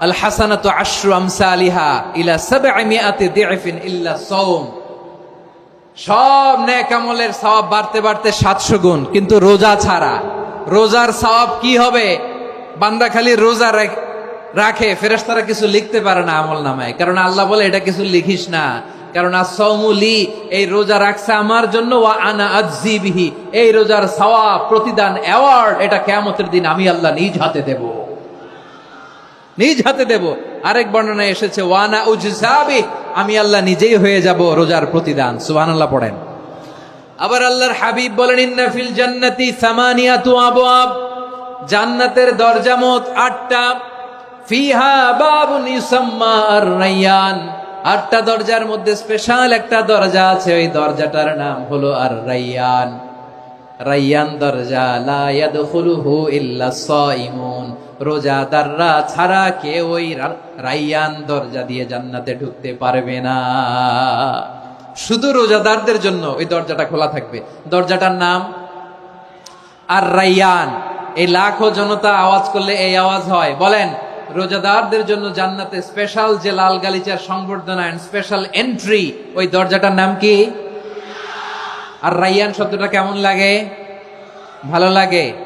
আল হাসানাতু আশরু আমসালিহা ইলা দিআফিন ইল্লা সাওম। সব নেক আমলের সওয়াব বাড়তে বাড়তে 700 গুণ, কিন্তু রোজা ছাড়া। রোজার সওয়াব কি হবে? বান্দা খালি রোজা রাখ- ফেরেশতারা কিছু লিখতে পারে না আমল নামায়। কারণ আল্লাহ বলে, এটা কিছু লিখিস না। কারণ আসৌমুলি এই রোজা রাখছে আমার জন্য, ওয়া আনা আজ্জি বিহি। এই রোজার সওয়াব, প্রতিদান, অ্যাওয়ার্ড, এটা কেয়ামতের দিন আমি আল্লাহ নিজ হাতে দেবো। নিজ হাতে দেব। আরেক বর্ণনায় এসেছে, ওয়ানা উজসাবি আমি আল্লাহ নিজেই হয়ে যাব রোজার প্রতিদান। সুহান আল্লাহ পড়েন। আবার আল্লাহর হাবিব বলেন, ইন্না ফিল জান্নাতি সামানিয়াতু আবওয়াব জান্নাতের দরজা মোট আটটা। ফিহা বাবুন ইউসাম্মা আর রাইয়ান আটটা দরজার মধ্যে স্পেশাল একটা দরজা আছে, ওই দরজাটার নাম হলো আর রাইয়ান রাইয়ান দরজা, লা ইয়াদখুলুহু ইল্লা সাইমুন। রোজাদাররা ছাড়া কেউ ওই রাইয়ান দরজা দিয়ে জান্নাতে ঢুকতে পারবে না। শুধু রোজাদারদের জন্য ওই দরজাটা খোলা থাকবে। দরজাটার নাম আর রাইয়ান। এই লাখো জনতা আওয়াজ করলে এই আওয়াজ হয়। বলেন, রোজাদারদের জন্য জান্নাতে স্পেশাল যে লাল গালিচার সংবর্ধনা স্পেশাল এন্ট্রি ওই দরজাটার নাম কি? আর রাইয়ান শব্দটা কেমন লাগে? ভালো লাগে?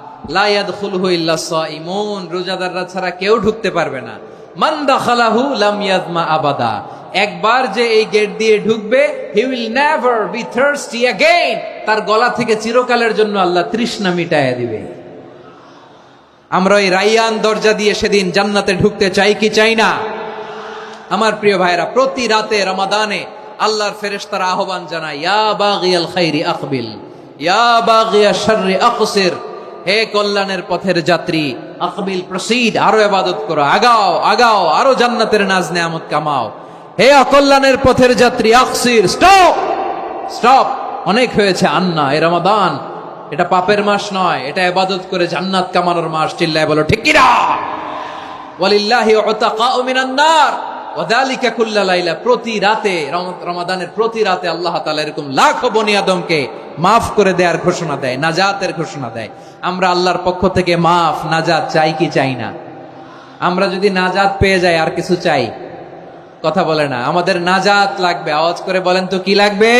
লায়াদ খুলহু ইল্লা ইমন রোজাদাররা ছাড়া কেউ ঢুকতে পারবে না। মান্দা খালাহু লামিয়াজমা আবাদা। একবার যে এই গেট দিয়ে ঢুকবে he never be thirsty again তার গলা থেকে চিরকালের জন্য আল্লাহ তৃষ্ণা মিটাইয়া দিবে। আমরা ওই রাইয়ান দরজা দিয়ে সেদিন জান্নাতে ঢুকতে চাই কি চাই না? আমার প্রিয় ভাইরা প্রতি রাতে রমাদানে আল্লাহর ফেরেশতারা আহ্বান জানায় ইয়া বাগিয়াল খাইরি আকবিল ইয়া বাগিয়া শাররি আকসির হে কল্যাণের পথের যাত্রী, আকবিল প্রসিদ, আরও এবাদত করো, আগাও আগাও, আরও জান্নাতের নাজ নেয়ামত কামাও। হে অকল্যাণের পথের যাত্রী, আকসির, স্টপ! স্টপ! অনেক হয়েছে আন্না, এ রমাদান। এটা পাপের মাস নয়, এটা এবাদত করে জান্নাত কামানোর মাস, চিল্লায় বলো, ঠিক কুল্লা লাইলা, প্রতি রাতে, রম- রমাদানের প্রতি রাতে আল্লাহ তাআলা এরকম লাখো বনি আদমকে মাফ করে দেওয়ার ঘোষণা দেয়, নাজাতের ঘোষণা দেয়। আমরা আল্লাহর পক্ষ থেকে মাফ, নাজাত চাই কি চাই না? আমরা যদি নাজাত পেয়ে যাই, আর কিছু চাই? কথা বলে না। আমাদের নাজাত লাগবে। আওয়াজ করে বলেন তো কি লাগবে?